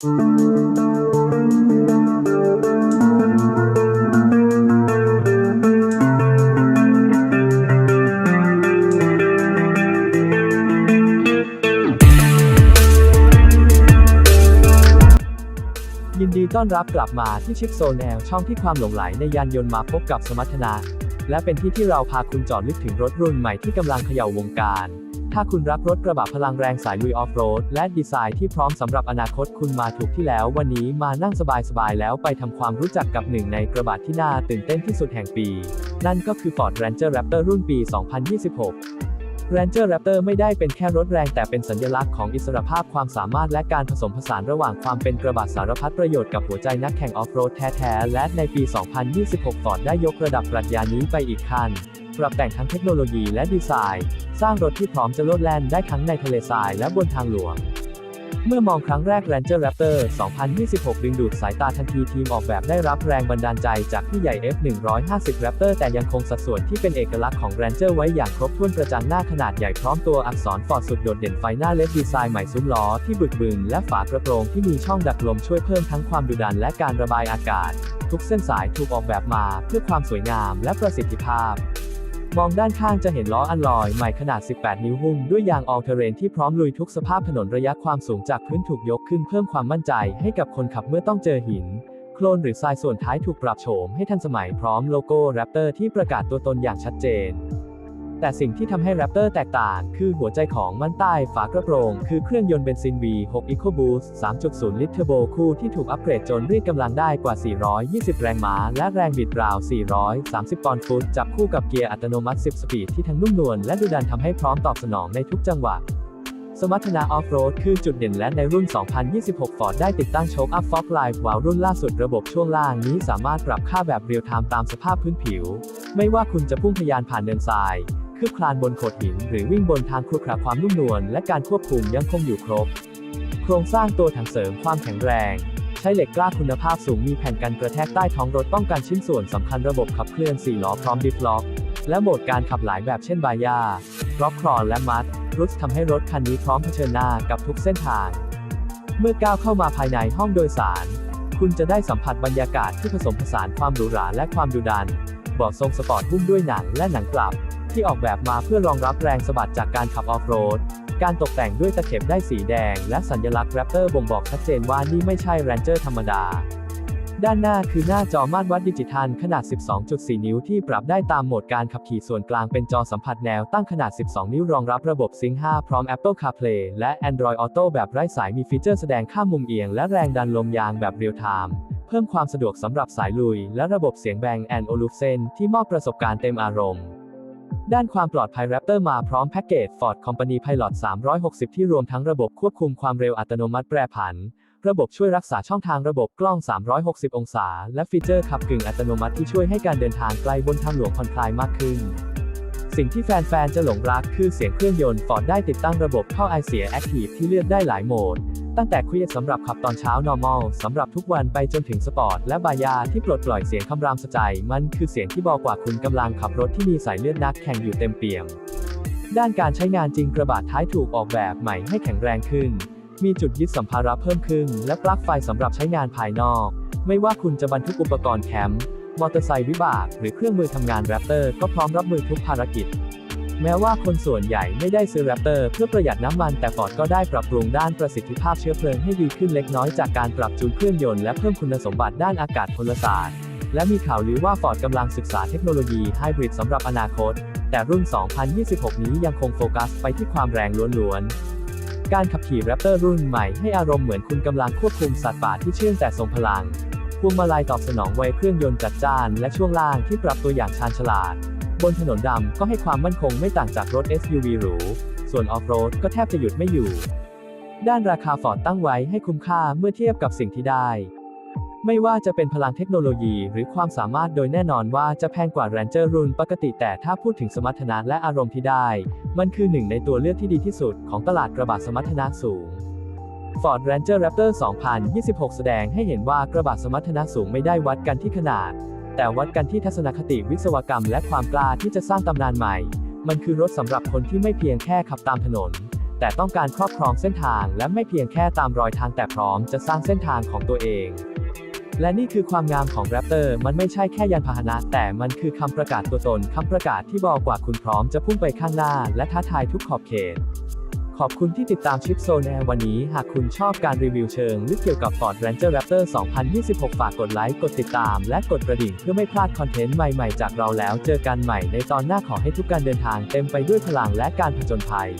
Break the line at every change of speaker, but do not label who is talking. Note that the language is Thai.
ยินดีต้อนรับกลับมาที่ชิปโซนแนลช่องที่ความหลงไหลในยานยนต์มาพบกับสมรรถนะ และเป็นที่ที่เราพาคุณเจอดลึกถึงรถรุ่นใหม่ที่กำลังเขย่าวงการ ถ้าคุณรักรถกระบะพลังแรงสายลุยออฟโรดและดีไซน์ที่พร้อมสำหรับอนาคตคุณมาถูกที่แล้ว วันนี้มานั่งสบายๆแล้วไปทำความรู้จักกับหนึ่งในกระบะที่น่าตื่นเต้นที่สุดแห่งปี นั่นก็คือ Ford Ranger Raptor รุ่นปี 2026 Ranger Raptor ไม่ได้เป็นแค่รถแรงแต่เป็นสัญลักษณ์ของอิสรภาพความสามารถและการผสมผสานระหว่างความเป็นกระบะสารพัดประโยชน์กับหัวใจนักแข่งออฟโรดแท้ๆ และในปี 2026 Ford ได้ยกระดับปรัชญานี้ไปอีกขั้น รับแต่งทั้งเทคโนโลยีและดีไซน์ สร้างรถที่พร้อมจะโลดแล่นได้ทั้งในทะเลทรายและบนทางหลวง เมื่อมองครั้งแรก Ranger Raptor 2026 ดึงดูดสายตาทันทีทีมออกแบบได้รับแรงบันดาลใจจากพี่ใหญ่ F150 Raptor แต่ยังคงสัดส่วนที่เป็นเอกลักษณ์ของ Ranger ไว้อย่างครบถ้วนประจันหน้าขนาดใหญ่พร้อมตัวอักษรฟอร์ดสุดโดดเด่นไฟหน้าเล็บดีไซน์ใหม่ซุ้มล้อที่บึกบึนและฝากระโปรงที่มีช่องดักลมช่วยเพิ่มทั้งความดุดันและการระบายอากาศทุกเส้นสายถูกออกแบบมาเพื่อความสวยงามและประสิทธิภาพ มองด้านข้างจะเห็นล้ออันลอยใหม่ขนาด 18 นิ้วหุ้มด้วยยางออลเทเรนที่พร้อมลุยทุกสภาพถนนระยะความสูงจากพื้นถูกยกขึ้นเพิ่มความมั่นใจให้กับคนขับเมื่อต้องเจอหิน โคลนหรือทรายส่วนท้ายถูกปรับโฉมให้ทันสมัยพร้อมโลโก้แรปเตอร์ที่ประกาศตัวตนอย่างชัดเจน แต่สิ่งที่ทำให้แรปเตอร์แตกต่าง คือหัวใจของมันใต้ฝากระโปรง คือเครื่องยนต์เบนซิน V6 EcoBoost 3.0 ลิตรเทอร์โบคู่ที่ถูกอัปเกรดจนเรียกกำลังได้กว่า 420 แรงม้า และแรงบิดราว 430 ปอนด์ฟุต จับคู่กับเกียร์อัตโนมัติ 10 สปีดที่ทั้งนุ่มนวลและดุดันทำให้พร้อมตอบสนองในทุกจังหวะสมรรถนะออฟโรดคือจุดเด่นและในรุ่น 2026 Ford ได้ติดตั้งโชคอัพฟอกไลฟ์วาลรุ่นล่าสุดระบบช่วงล่างนี้สามารถปรับค่าแบบเรียลไทม์ตามสภาพพื้นผิว ไม่ว่าคุณจะพุ่งทะยานผ่านเนินทราย คืบคลานบนโขดหิน หรือวิ่งบนทางครุขระความนุ่มนวลและการควบคุมยังคงอยู่ครบ โครงสร้างตัวถังเสริมความแข็งแรง ใช้เหล็กกล้าคุณภาพสูงมีแผ่นกันกระแทกใต้ท้องรถป้องกันชิ้นส่วนสำคัญระบบขับเคลื่อน4ล้อพร้อมดิฟล็อก และโหมดการขับหลายแบบเช่นบายาร็อกครอนและมัดรุสทำให้รถคันนี้พร้อมเผชิญหน้ากับทุกเส้นทาง เมื่อก้าวเข้ามาภายในห้องโดยสาร คุณจะได้สัมผัสบรรยากาศที่ผสมผสานความหรูหราและความดุดันเบาะทรงสปอร์ตหุ้มด้วยหนังและหนังกลับ ที่ออกแบบมาเพื่อรองรับแรงสะบัดจากการขับออฟโรด การตกแต่งด้วยตะเข็บได้สีแดง และสัญลักษณ์แรปเตอร์บ่งบอกชัดเจนว่านี่ไม่ใช่แรนเจอร์ธรรมดา ด้านหน้าคือหน้าจอมาตรวัดดิจิทัลขนาด 12.4 นิ้วที่ปรับได้ตามโหมดการขับขี่ส่วนกลางเป็นจอสัมผัสแนวตั้งขนาด 12 นิ้วรองรับระบบ Sync 5 พร้อม Apple CarPlay และ Android Auto แบบไร้สายมีฟีเจอร์แสดงค่ามุมเอียงและแรงดันลมยางแบบเรียลไทม์เพิ่มความสะดวกสำหรับสายลุย และระบบเสียงแบงแอนโอลูเซนที่มอบประสบการณ์เต็มอารมณ์ ด้านความปลอดภัย Raptor มาพร้อมแพ็กเกจ Ford Company Pilot 360 ที่รวมทั้งระบบควบคุมความเร็วอัตโนมัติแปรผัน ระบบช่วยรักษาช่องทางระบบกล้อง 360 องศา และฟีเจอร์ขับกึ่งอัตโนมัติที่ช่วยให้การเดินทางไกลบนทางหลวงผ่อนคลายมากขึ้น สิ่งที่แฟนๆ จะหลงรักคือเสียงเครื่องยนต์ Ford ได้ติดตั้งระบบท่อไอเสีย Active ที่เลือกได้หลายโหมด ตั้งแต่เควียดสำหรับขับตอนเช้า normal สำหรับทุกวันไปจนถึงสปอร์ตและบายาที่ปลดปล่อยเสียงคำรามสะใจ มันคือเสียงที่บอกว่าคุณกำลังขับรถที่มีสายเลือดนักแข่งอยู่เต็มเปี่ยม ด้านการใช้งานจริงกระบะท้ายถูกออกแบบใหม่ให้แข็งแรงขึ้น มีจุดยึดสัมภาระเพิ่มขึ้น และปลั๊กไฟสำหรับใช้งานภายนอก ไม่ว่าคุณจะบรรทุกอุปกรณ์แคมป์มอเตอร์ไซค์วิบาก หรือเครื่องมือทำงานแรปเตอร์ก็พร้อมรับมือทุกภารกิจ แม้ว่าคนส่วนใหญ่ไม่ได้ซื้อแรปเตอร์เพื่อประหยัดน้ำมันแต่ฟอร์ดก็ได้ปรับปรุงด้านประสิทธิภาพเชื้อเพลิงให้ดีขึ้นเล็กน้อยจากการปรับจูนเครื่องยนต์และเพิ่มคุณสมบัติด้านอากาศพลศาสตร์ และมีข่าวลือว่าฟอร์ดกำลังศึกษาเทคโนโลยีไฮบริดสำหรับอนาคต แต่รุ่น 2026 นี้ยังคงโฟกัสไปที่ความแรงล้วนๆ การขับขี่แรปเตอร์รุ่นใหม่ให้อารมณ์เหมือนคุณกำลังควบคุมสัตว์ป่าที่เชื่องแต่ทรงพลังพวงมาลัยตอบสนองไวเครื่องยนต์จัดจ้านและช่วงล่างที่ปรับตัวอย่างชาญฉลาด บนถนนดำก็ให้ความมั่นคงไม่ต่างจากรถ SUV หรู ส่วนออฟโรดก็แทบจะหยุดไม่อยู่ ด้านราคาฟอร์ดตั้งไว้ให้คุ้มค่าเมื่อเทียบกับสิ่งที่ได้ ไม่ว่าจะเป็นพลังเทคโนโลยีหรือความสามารถโดยแน่นอนว่าจะแพงกว่า Ranger รุ่นปกติแต่ถ้าพูดถึงสมรรถนะและอารมณ์ที่ได้ มันคือหนึ่งในตัวเลือกที่ดีที่สุดของตลาดกระบะสมรรถนะสูง Ford Ranger Raptor 2026 แสดงให้เห็นว่ากระบะสมรรถนะสูงไม่ได้วัดกันที่ขนาด แต่วัดกันที่ทัศนคติวิศวกรรมและความกล้าที่จะสร้างตำนานใหม่ มันคือรถสำหรับคนที่ไม่เพียงแค่ขับตามถนน แต่ต้องการครอบครองเส้นทางและไม่เพียงแค่ตามรอยทางแต่พร้อมจะสร้างเส้นทางของตัวเอง และนี่คือความงามของแรปเตอร์มันไม่ใช่แค่ยานพาหนะ แต่มันคือคำประกาศตัวตนคำประกาศที่บอกว่าคุณพร้อมจะพุ่งไปข้างหน้าและท้าทายทุกขอบเขต ขอบคุณที่ติดตามชิปโซนแนวันนี้ หากคุณชอบการรีวิวเชิงลึกเกี่ยวกับ Ford Ranger Raptor 2026 ฝากกดไลค์ กดติดตาม และกดกระดิ่งเพื่อไม่พลาดคอนเทนต์ใหม่ๆ จากเราแล้ว เจอกันใหม่ในตอนหน้าขอให้ทุกการเดินทางเต็มไปด้วยพลังและการผจญภัย